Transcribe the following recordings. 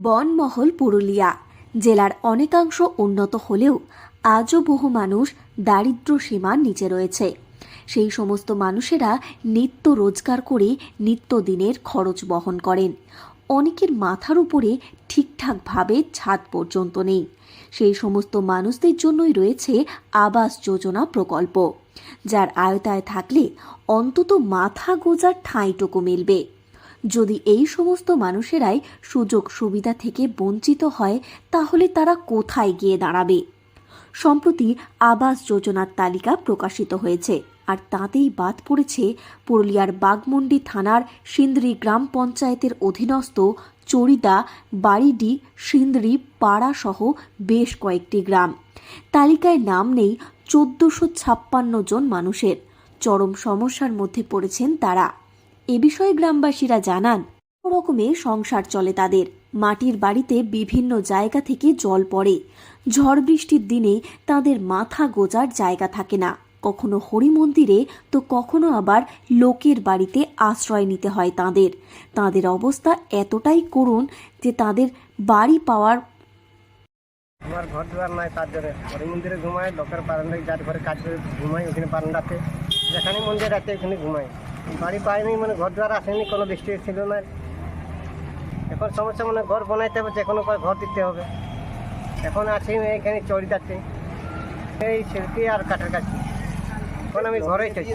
বনমহল পুরুলিয়া। জেলার অনেকাংশ উন্নত হলেও আজও বহু মানুষ দারিদ্র সীমার নিচে রয়েছে। সেই সমস্ত মানুষেরা নিত্য রোজগার করে নিত্যদিনের খরচ বহন করেন। অনেকের মাথার উপরে ঠিকঠাকভাবে ছাদ পর্যন্ত নেই। সেই সমস্ত মানুষদের জন্যই রয়েছে আবাস যোজনা প্রকল্প, যার আয়তায় থাকলে অন্তত মাথা গোজার ঠাঁইটুকু মিলবে। যদি এই সমস্ত মানুষেরাই সুযোগ সুবিধা থেকে বঞ্চিত হয়, তাহলে তারা কোথায় গিয়ে দাঁড়াবে? সম্প্রতি আবাস যোজনার তালিকা প্রকাশিত হয়েছে, আর তাতেই বাদ পড়েছে পুরুলিয়ার বাগমুন্ডি থানার সিন্দ্রি গ্রাম পঞ্চায়েতের অধীনস্থ চরিদা বাড়িডি, সিন্দ্রি, পাড়া সহ বেশ কয়েকটি গ্রাম। তালিকায় নাম নেই চোদ্দশো ছাপ্পান্ন জন মানুষের। চরম সমস্যার মধ্যে পড়েছেন তারা। এ বিষয়ে গ্রামবাসীরা জানান রকমে সংসার চলে তাদের। মাটির বাড়িতে বিভিন্ন জায়গা থেকে জল পড়ে। ঝড় বৃষ্টির দিনে তাদের মাথা গোজার জায়গা থাকে না। কখনো হরি মন্দিরে তো কখনো আবার লোকের বাড়িতে আশ্রয় নিতে হয় তাদের। তাদের অবস্থা এতটাই করুণ যে তাদের বাড়ি পাওয়ার আমার ঘর দুয়ার নাই তার জন্য ঘুমাই লোকের বারান্দায় যার ঘরে কাজ করে ওখানে যেখানে মন্দির আছে ওখানে ঘুমাই বাড়ি পাইনি মানে ঘর দুয়ার আসেনি, কোনো বৃষ্টি ছিল না। এখন সমস্যা মানে ঘর বানাইতে হবে যে কোনো ঘর দিতে হবে। এখন আছি এখানে চড়িদাতে এই শিল্পী আর কাঠের কাছে এখন আমি ঘরেই চাইছি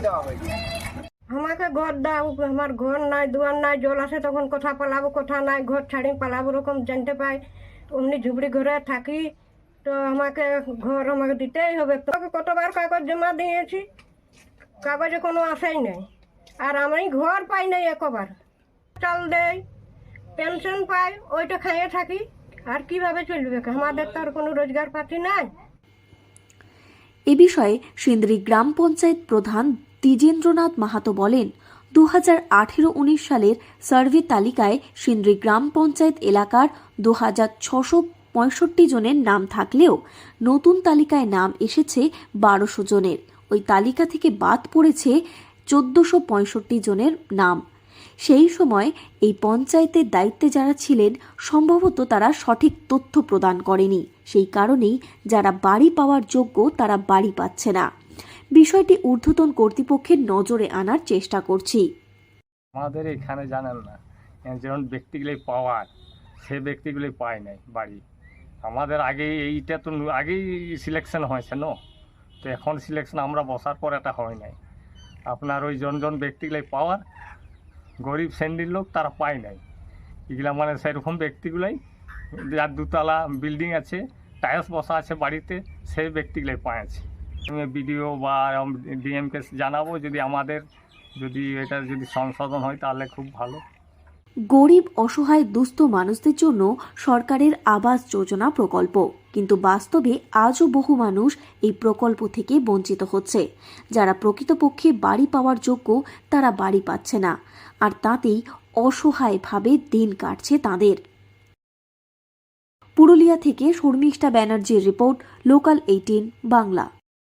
আমাকে ঘর দাও, আমার ঘর নাই, দুয়ার নাই, জল আসে তখন কোথা পালাবো, কোথা নাই, ঘর ছাড়ি পালাবো, ওরকম জানতে পাই। অমনি ঝুবড়ি ঘরে থাকি, তো আমাকে ঘর আমাকে দিতেই হবে। তোকে কতবার কাগজ জমা দিয়েছি, কাগজে কোনো আশাই নেই। আর আমি ঘর পাই নাই একবার। চাল দেয় পেনশন পাই, ওইটা খাইয়ে থাকি। আর কীভাবে চলবে? আমাদের তো আর কোনো রোজগার পাতি নাই। এ বিষয়ে সিন্দ্রি গ্রাম পঞ্চায়েত প্রধান দ্বিজেন্দ্রনাথ মাহাতো বলেন দু হাজার আঠেরো উনিশ সালের সার্ভে তালিকায় সিন্দ্রি গ্রাম পঞ্চায়েত এলাকার দু হাজার ছশো পঁয়ষট্টি জনের নাম থাকলেও নতুন তালিকায় নাম এসেছে বারোশো জনের। ওই তালিকা থেকে বাদ পড়েছে চোদ্দশো পঁয়ষট্টি জনের নাম। সেই সময় এই পঞ্চায়েতের দায়িত্বে যারা ছিলেন, সম্ভবত তারা সঠিক তথ্য প্রদান করেনি। সেই কারণেই যারা বাড়ি পাওয়ার যোগ্য তারা বাড়ি পাচ্ছে না। বিষয়টি ঊর্ধ্বতন কর্তৃপক্ষের নজরে আনার চেষ্টা করছি। আমাদের এখানে জানেন না, যেমন ব্যক্তিগুলি পাওয়ার, সে ব্যক্তিগুলি পায় নাই বাড়ি। আমাদের আগে এইটা তো আগেই সিলেকশন হয়েছে, ন? তো এখন সিলেকশন আমরা বসার পর এটা হয় নাই। আপনার ওই জনজন জন ব্যক্তিগুলি পাওয়ার, গরিব শ্রেণির লোক তারা পায় নাই। এগুলা মানে সেরকম ব্যক্তিগুলাই, যার দুতলা বিল্ডিং আছে টাইলস বসা আছে বাড়িতে সেই ব্যক্তিগুলাই পায় আছে। আমি বিডিও বা ডিএমকে জানাব, যদি আমাদের যদি এটা যদি সংশোধন হয় তাহলে খুব ভালো। গরিব, অসহায়, দুস্থ মানুষদের জন্য সরকারের আবাস যোজনা প্রকল্প। কিন্তু বাস্তবে আজও বহু মানুষ এই প্রকল্প থেকে বঞ্চিত হচ্ছে। যারা প্রকৃতপক্ষে বাড়ি পাওয়ার যোগ্য, তারা বাড়ি পাচ্ছে না। আর তাতেই অসহায়ভাবে দিন কাটছে তাদের। পুরুলিয়া থেকে শর্মিষ্ঠা ব্যানার্জির রিপোর্ট, লোকাল এইটিন, বাংলা।